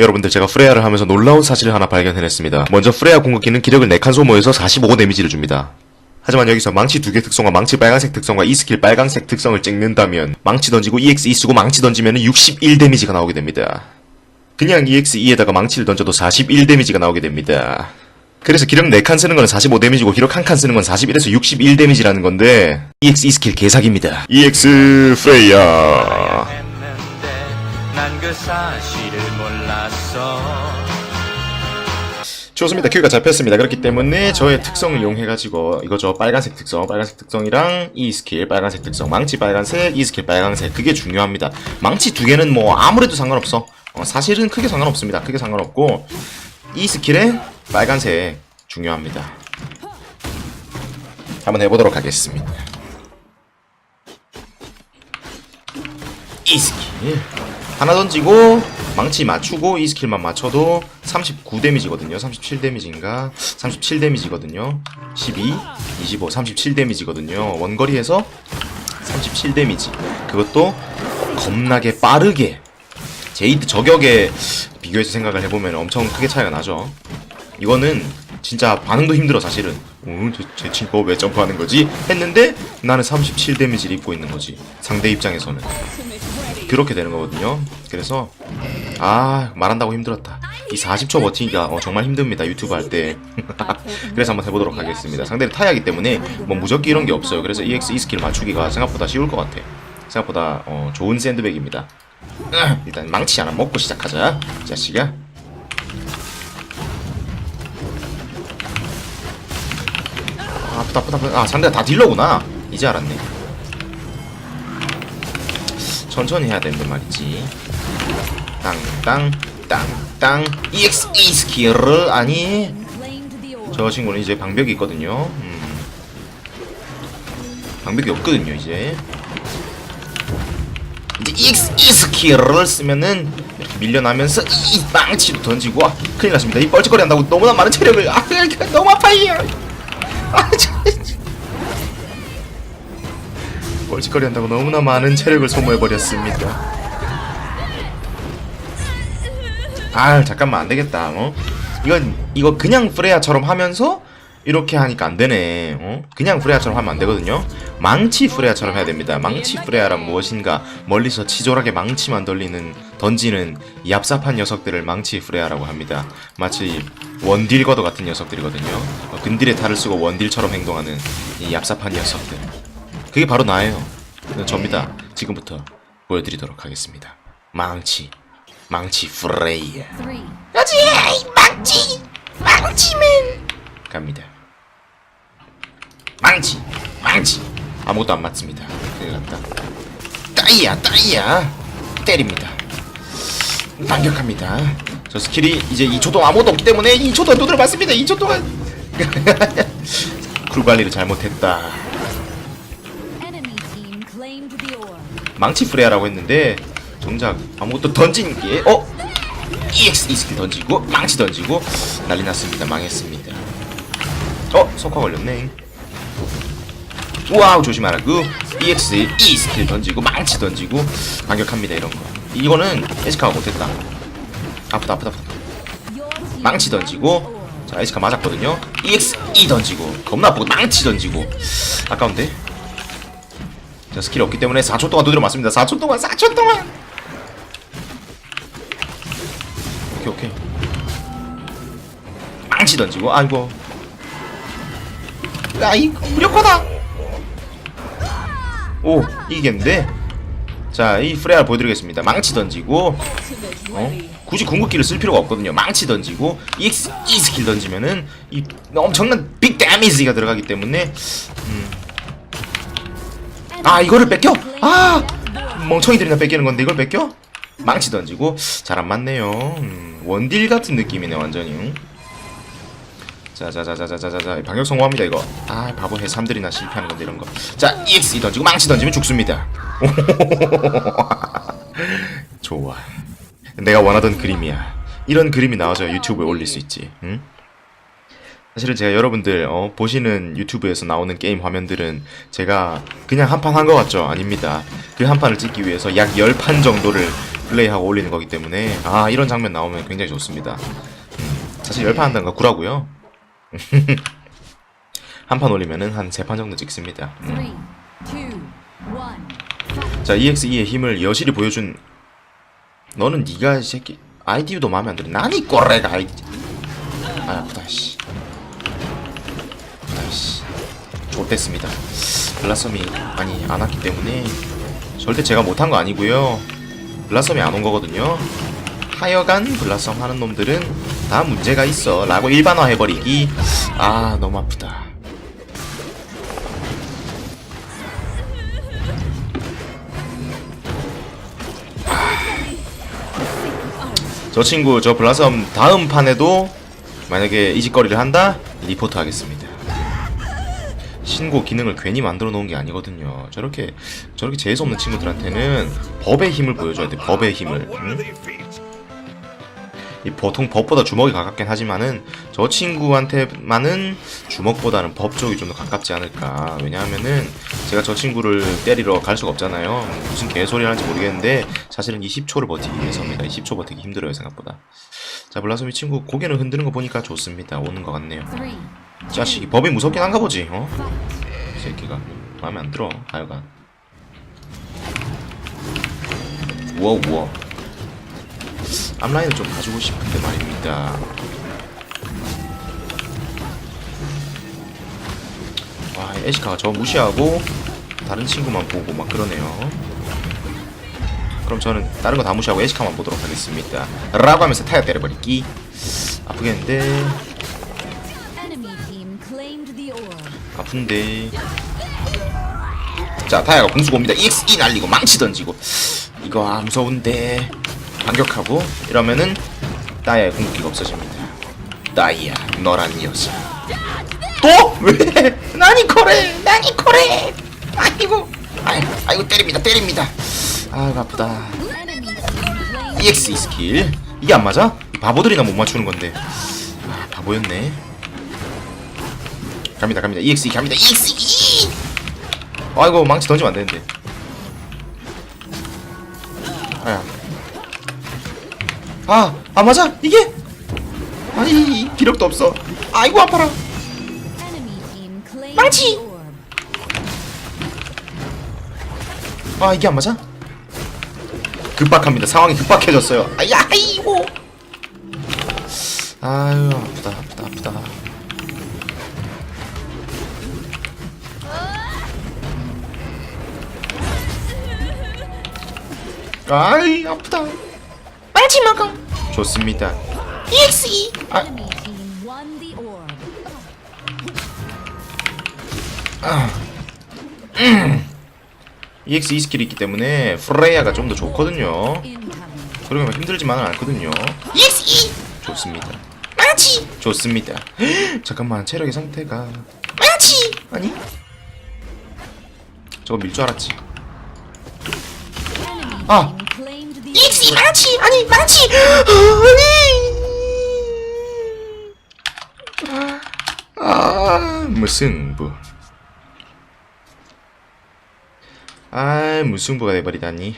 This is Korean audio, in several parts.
여러분들 제가 프레야를 하면서 놀라운 사실을 하나 발견해냈습니다. 먼저 프레야 궁극기는 기력을 4칸 소모해서 45 데미지를 줍니다. 하지만 여기서 망치 두 개 특성과 망치 빨간색 특성과 이 스킬 빨간색 특성을 찍는다면 망치 던지고 EX2 쓰고 망치 던지면 61 데미지가 나오게 됩니다. 그냥 EX2에다가 망치를 던져도 41 데미지가 나오게 됩니다. 그래서 기력 4칸 쓰는 건 45 데미지고 기력 1칸 쓰는 건 41에서 61 데미지라는 건데 EX2 스킬 개사기입니다. EX 프레야 좋습니다. 큐가 잡혔습니다. 그렇기 때문에 저의 특성을 이용해가지고 이거죠. 빨간색 특성, 빨간색 특성이랑 이 스킬 빨간색 특성, 망치 빨간색, 이 스킬 빨간색 그게 중요합니다. 망치 두 개는 뭐 아무래도 상관없어. 어, 사실은 크게 상관없습니다. 크게 상관없고 이 스킬의 빨간색 중요합니다. 한번 해보도록 하겠습니다. 이 스킬 하나 던지고 망치 맞추고 이 스킬만 맞춰도 39 데미지거든요. 37 데미지인가? 37 데미지거든요. 12, 25, 37 데미지거든요. 원거리에서 37 데미지. 그것도 겁나게 빠르게 제이드 저격에 비교해서 생각을 해보면 엄청 크게 차이가 나죠. 이거는 진짜 반응도 힘들어 사실은. 어, 제, 제 친구가 왜 점프하는 거지? 했는데 나는 37 데미지를 입고 있는 거지. 상대 입장에서는. 그렇게 되는 거거든요. 그래서 아 말한다고 힘들었다. 이 40초 버티기가 어, 정말 힘듭니다. 유튜브 할 때. 그래서 한번 해보도록 하겠습니다. 상대를 타야하기 때문에 뭐 무적기 이런 게 없어요. 그래서 EX E 스킬 맞추기가 생각보다 쉬울 것 같아. 생각보다 어, 좋은 샌드백입니다. 으, 일단 망치 하나 먹고 시작하자. 이 자식아. 아, 아프다 아프다 아프다. 아 상대가 다 딜러구나. 이제 알았네. 천천히 해야 되는데 말이지. 땅땅 땅땅 EX E 스킬을 아니 저 친구는 이제 방벽이 있거든요. 음. 방벽이 없거든요 이제. 이제 EX E 스킬을 쓰면은 이렇게 밀려나면서 이 망치도 던지고 아, 큰일 났습니다. 이 뻘짓거리 한다고 너무나 많은 체력을 아 너무 아파요. 아 저, 뻘짓거리 한다고 너무나 많은 체력을 소모해버렸습니다. 아 잠깐만 안되겠다 어? 이건 이거 그냥 프레야처럼 하면서 이렇게 하니까 안되네 어? 그냥 프레야처럼 하면 안되거든요 망치 프레야처럼 해야 됩니다 망치 프레야란 무엇인가 멀리서 치졸하게 망치만 돌리는 던지는 얍삽한 녀석들을 망치 프레야라고 합니다 마치 원딜과도 같은 녀석들이거든요 어, 근딜의 탈을 쓰고 원딜처럼 행동하는 이 얍삽한 녀석들 그게 바로 나예요. 네, 접니다. 지금부터 보여드리도록 하겠습니다. 망치. 망치 프레이야 여지! 망치! 망치맨! 갑니다. 망치! 망치! 아무것도 안 맞습니다. 큰일 났다. 따이야 따이야! 때립니다. 반격합니다. 저 스킬이 이제 2초 동안 아무것도 없기 때문에 2초 동안 두드려 맞습니다. 2초 동안 쿨 관리를 잘못했다 망치 프레야라고 했는데 정작 아무것도 던진 게 어? EX 이 스킬 던지고 망치 던지고 난리 났습니다. 망했습니다. 어? 석화 걸렸네. 와우 조심하라고 EX 이 스킬 던지고 망치 던지고 반격합니다 이런 거. 이거는 에스카가 못했다. 아프다 아프다 아프다. 망치 던지고 자 에스카 맞았거든요. EX 이 던지고 겁나 아프고 망치 던지고. 아까운데 자 스킬 없기 때문에 4초 동안 두드려 맞습니다. 4초 동안 4초 동안! 오케이 오케이. 망치 던지고 아이고. 아이고 무력화다! 오 이기겠는데? 자이 프레알 보여드리겠습니다. 망치 던지고 어? 굳이 궁극기를 쓸 필요가 없거든요. 망치 던지고 EX E 스킬 던지면은 이 엄청난 빅 데미지가 들어가기 때문에 음. 아 이거를 뺏겨? 아 멍청이들이나 뺏기는 건데 이걸 뺏겨? 망치 던지고 잘 안 맞네요. 음, 원딜 같은 느낌이네 완전히. 응? 자자자자자자자 방역 성공합니다 이거. 아 바보 해삼들이나 실패하는 건데 이런 거. 자 EX 던지고 망치 던지면 죽습니다. 좋아. 내가 원하던 그림이야. 이런 그림이 나와서 유튜브에 올릴 수 있지. 응? 사실은 제가 여러분들 어, 보시는 유튜브에서 나오는 게임 화면들은 제가 그냥 한 판 한 것 같죠? 아닙니다. 그 한 판을 찍기 위해서 약 10판 정도를 플레이하고 올리는 거기 때문에 아 이런 장면 나오면 굉장히 좋습니다. 음, 사실 열판 한다는 거 구라고요. 한 판 올리면은 한세판 정도 찍습니다. 음. 자 EXE의 힘을 여실히 보여준 너는 이 새끼 아이디도 마음에 안 들어 나니 꼬레가 아이디 아 아프다 씨 좋댔습니다. 블라썸이 많이 안 왔기 때문에 절대 제가 못한 거 아니고요. 블라썸이 안 온 거거든요. 하여간 블라썸 하는 놈들은 다 문제가 있어 라고 일반화 해버리기. 아 너무 아프다. 저 친구 저 블라썸 다음 판에도 만약에 이직거리를 한다? 리포트 하겠습니다. 신고 기능을 괜히 만들어 놓은 게 아니거든요. 저렇게 저렇게 재수 없는 친구들한테는 법의 힘을 보여줘야 돼. 법의 힘을. 응? 이 보통 법보다 주먹이 가깝긴 하지만은 저 친구한테만은 주먹보다는 법 쪽이 좀 더 가깝지 않을까. 왜냐하면은 제가 저 친구를 때리러 갈 수가 없잖아요. 무슨 개소리 하는지 모르겠는데 사실은 이 10초를 버티기 위해서입니다. 이 10초 버티기 힘들어요 생각보다. 자 블라소미 친구 고개를 흔드는 거 보니까 좋습니다. 오는 것 같네요. 자식이 법이 무섭긴 한가 보지. 어? 새끼가 마음에 안 들어. 하여간. 우와 우와. 앞라인을 좀 가지고 싶은데 말입니다. 와, 이 에시카가 저 무시하고 다른 친구만 보고 막 그러네요. 그럼 저는 다른 거 다 무시하고 에시카만 보도록 하겠습니다. 라고 하면서 타이어 때려버리기. 아프겠는데, 아픈데. 자, 타이어가 공수고 옵니다. EXE 날리고 망치 던지고. 이거 아 무서운데. 반격하고 이러면은 따야의 궁극기가 없어집니다. 따이야, 너란 녀석. 또? 왜? 나니 코레, 나니 코레. 아이고, 아이고, 아이고 때립니다, 때립니다. 아, 아프다. EXE 스킬. 이게 안 맞아? 바보들이나 못 맞추는 건데. 아, 바보였네. 갑니다, 갑니다. EXE 갑니다. EXE. 아이고 망치 던지면 안 되는데. 아야. 아, 안 맞아? 이게? 아니, 기력도 없어. 아이고 아파라. 망치! 아, 이게 안 맞아? 급박합니다. 상황이 급박해졌어요. 아야, 아이고. 아유, 아프다, 아프다, 아프다. 아이, 아프다. 마지막아. 좋습니다. EXE. 아, the orb. EXE 스킬이 있기 때문에 프레야가 좀 더 좋거든요. 그러면 힘들지만은 않거든요. EXE 좋습니다. 마치 좋습니다. 잠깐만 체력의 상태가 마치 아니 저거 밀 줄 알았지. 아. orb. 마치 아니 마치 아니 아 무승부 아 무승부가 돼버리다니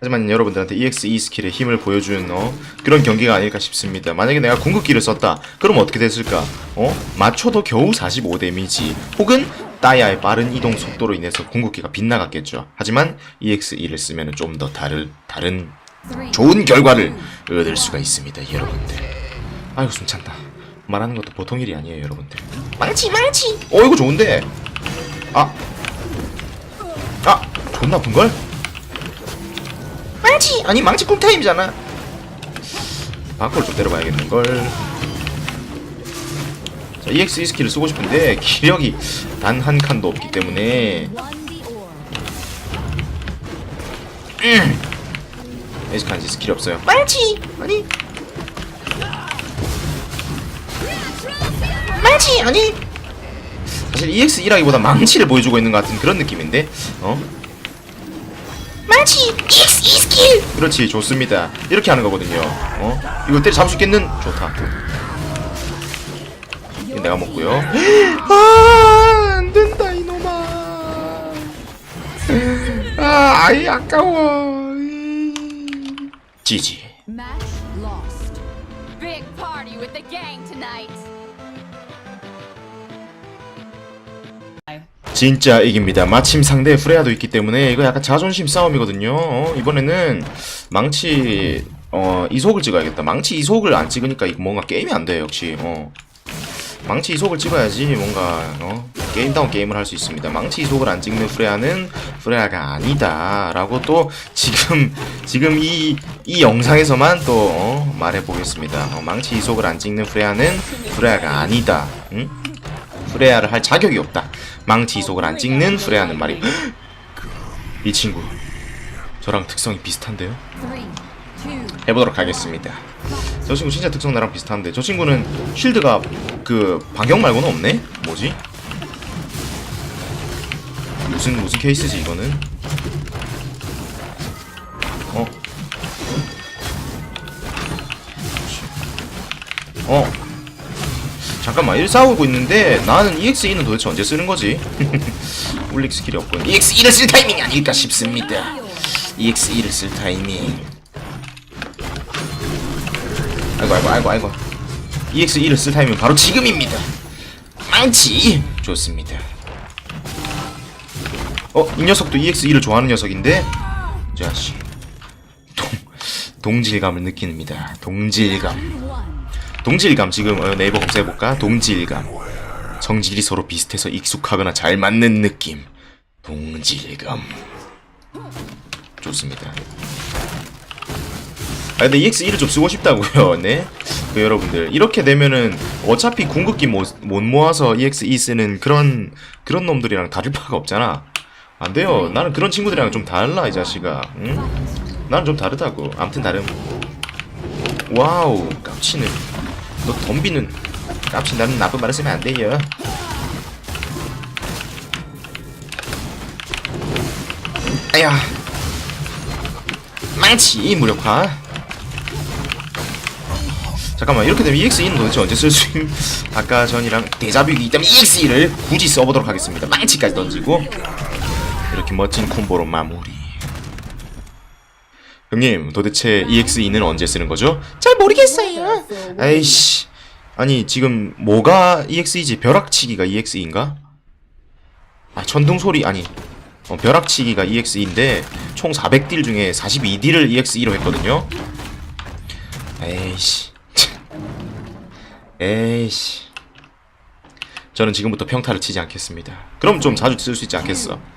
하지만 여러분들한테 EXE 스킬의 힘을 보여준 어, 그런 경기가 아닐까 싶습니다. 만약에 내가 궁극기를 썼다, 그럼 어떻게 됐을까? 어? 맞춰도 겨우 45 데미지, 혹은 따야의 빠른 이동 속도로 인해서 궁극기가 빗나갔겠죠. 하지만 EXE를 쓰면 좀 더 다른 다른 좋은 결과를 얻을 수가 있습니다, 여러분들. 아이고 숨찬다. 말하는 것도 보통 일이 아니에요, 여러분들. 망치 망치. 어 이거 좋은데. 아, 아, 존나 아픈 걸? 망치 아니 망치 꿀타임이잖아. 밖으로 좀 때려봐야겠는 걸. 자, EX 스킬을 쓰고 싶은데 기력이 단 한 칸도 없기 때문에. orb. 에스칸지 스킬이 없어요. 망치 아니. 망치 아니. 사실 EX 1하기보다 망치를 보여주고 있는 것 같은 그런 느낌인데 어? 망치 EX 2 스킬! 그렇지 좋습니다. 이렇게 하는 거거든요. 어? 이거 때려 잡을 수 있겠는? 좋다. 내가 먹고요 아 아이 아까워 지지 Match lost. Big party with the gang tonight. 진짜 이깁니다. 마침 상대에 프레아도 있기 때문에 이거 약간 자존심 싸움이거든요. 어, 이번에는 망치 어 이속을 찍어야겠다. 망치 이속을 안 찍으니까 이거 뭔가 게임이 안 돼. 역시 어. 망치 이속을 찍어야지 뭔가 어 게임다운 게임을 할 수 있습니다. 망치 이속을 안 찍는 프레아는 프레아가 아니다 라고 또 지금 지금 이 이 영상에서만 또 어, 말해 보겠습니다. 어, 망치 이속을 안 찍는 프레아는 프레아가 아니다. 응? 프레아를 할 자격이 없다. 망치 이속을 안 찍는 프레아는 말이 이 친구 저랑 특성이 비슷한데요? 해보도록 하겠습니다. 저 친구 진짜 특성 나랑 비슷한데 저 친구는 쉴드가 그 반격 말고는 없네? 뭐지? 무슨 무슨 케이스지 이거는? 어? 어? 잠깐만 1 싸우고 있는데 나는 EXE는 도대체 언제 쓰는 거지? 울릭 스킬이 없군 EXE를 쓸 타이밍이 아닐까 싶습니다 EXE를 쓸 타이밍 아이고 아이고 아이고 아이고 EX1을 쓸 타이밍은 바로 지금입니다 망치 좋습니다 어? 이 녀석도 EX1을 좋아하는 녀석인데 이 자식 동, 동질감을 느낍니다 동질감. 동질감 지금 어, 네이버 검색해볼까? 동질감 성질이 서로 비슷해서 익숙하거나 잘 맞는 느낌 동질감 좋습니다 아 근데 EX1을 좀 쓰고 싶다고요 네? 그 여러분들 이렇게 되면은 어차피 궁극기 못, 못 모아서 EX2 쓰는 그런 그런 놈들이랑 다를 바가 없잖아 안 돼요. 나는 그런 친구들이랑 좀 달라 이 자식아. 응? 나는 좀 다르다고. 암튼 다름 와우 깝치는 너 덤비는 깝치 나는 나쁜 말을 쓰면 안 돼요. 아야 망치 무력화. 잠깐만 이렇게 되면 EX2는 도대체 언제 쓸 수 있는 아까 전이랑 데자뷰이기 때문에 EX2를 굳이 써보도록 하겠습니다. 망치까지 던지고 이렇게 멋진 콤보로 마무리 형님 도대체 EX2는 언제 쓰는 거죠? 잘 모르겠어요 에이씨 아니 지금 뭐가 EXE지 벼락치기가 EX2인가? 아 천둥소리 아니 어, 벼락치기가 EX2인데 총 400딜 중에 42딜을 EX2로 했거든요 에이씨 참. 에이씨 저는 지금부터 평타를 치지 않겠습니다 그럼 좀 자주 쓸 수 있지 않겠어.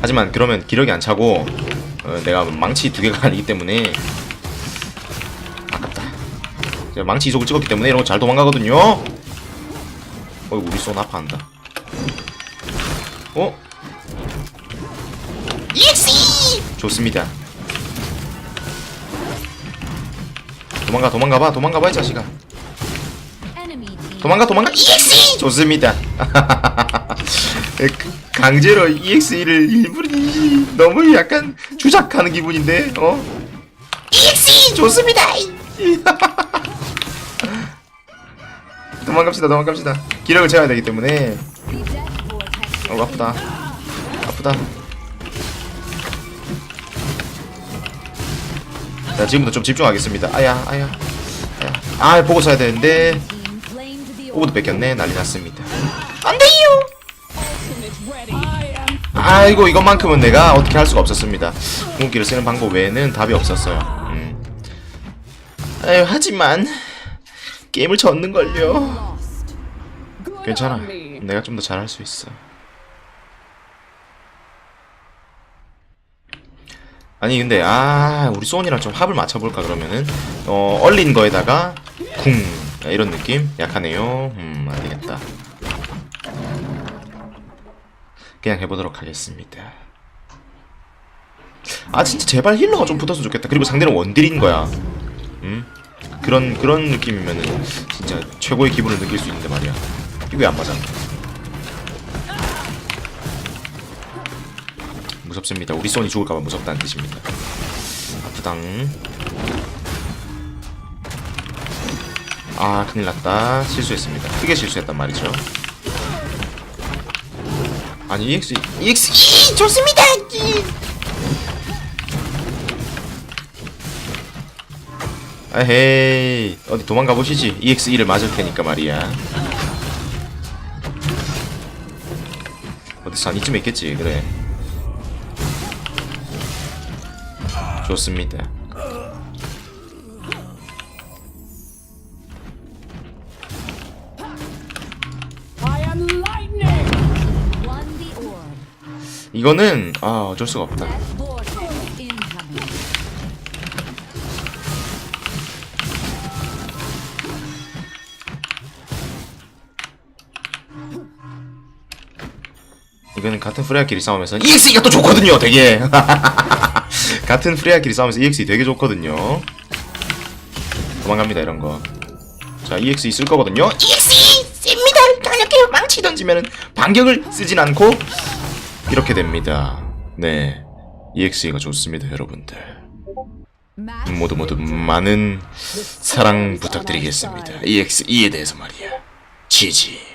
하지만 그러면 기력이 안 차고 어, 내가 망치 두 개가 아니기 때문에 아깝다. 망치 이속을 찍었기 때문에 이런 거 잘 도망가거든요. 어이구 우리 쏜 아파한다. 어? EXE! 좋습니다. 도망가 도망가봐 도망가봐 이 자식아. 도망가 도망가 EXE 좋습니다 그, 강제로 EXE를 일부러 너무 약간 주작하는 기분인데 어? EXE 좋습니다. 도망갑시다 도망갑시다. 기력을 채워야 되기 때문에. 어 아프다. 아프다. 자 지금부터 좀 집중하겠습니다. 아야 아야 아야. 아 보고 써야 되는데. 오버도 뺏겼네. 난리 났습니다 아이고 이것만큼은 내가 어떻게 할 수가 없었습니다. 궁극기를 쓰는 방법 외에는 답이 없었어요. 음. 아유 하지만 게임을 졌는걸요. 괜찮아. 내가 좀 더 잘할 수 있어. 아니 근데 아 우리 소니랑 좀 합을 맞춰볼까 그러면은? 어 얼린 거에다가 궁. 이런 느낌? 약하네요. 음 안되겠다 그냥 해보도록 하겠습니다. 아 진짜 제발 힐러가 좀 붙었으면 좋겠다. 그리고 상대는 원딜인 거야. 음? 그런 그런 느낌이면은 진짜 최고의 기분을 느낄 수 있는데 말이야. 이거 왜 안 맞아? 무섭습니다. 우리 소니 죽을까봐 무섭다는 뜻입니다. 아프당. 아 큰일났다. 실수했습니다. 크게 실수했단 말이죠 아니 EX EX 이 좋습니다. 이. 에헤이. 어디 도망가 보시지. EXE를 맞을 테니까 말이야. 어디서 한 이쯤에 있겠지. 그래. 좋습니다 이거는 아 어쩔 수가 없다. 이거는 같은 프레아끼리 싸우면서 EXE가 또 좋거든요 되게. 같은 프레아끼리 싸우면서 EXE 되게 좋거든요. 도망갑니다 이런 거 자 EXE 쓸 거거든요. EXE! 셉니다! 강력해 망치 던지면은 반격을 쓰진 않고 이렇게 됩니다. 네 EXE가 좋습니다 여러분들. 모두 모두 많은 사랑 부탁드리겠습니다. EXE에 대해서 말이야. 지지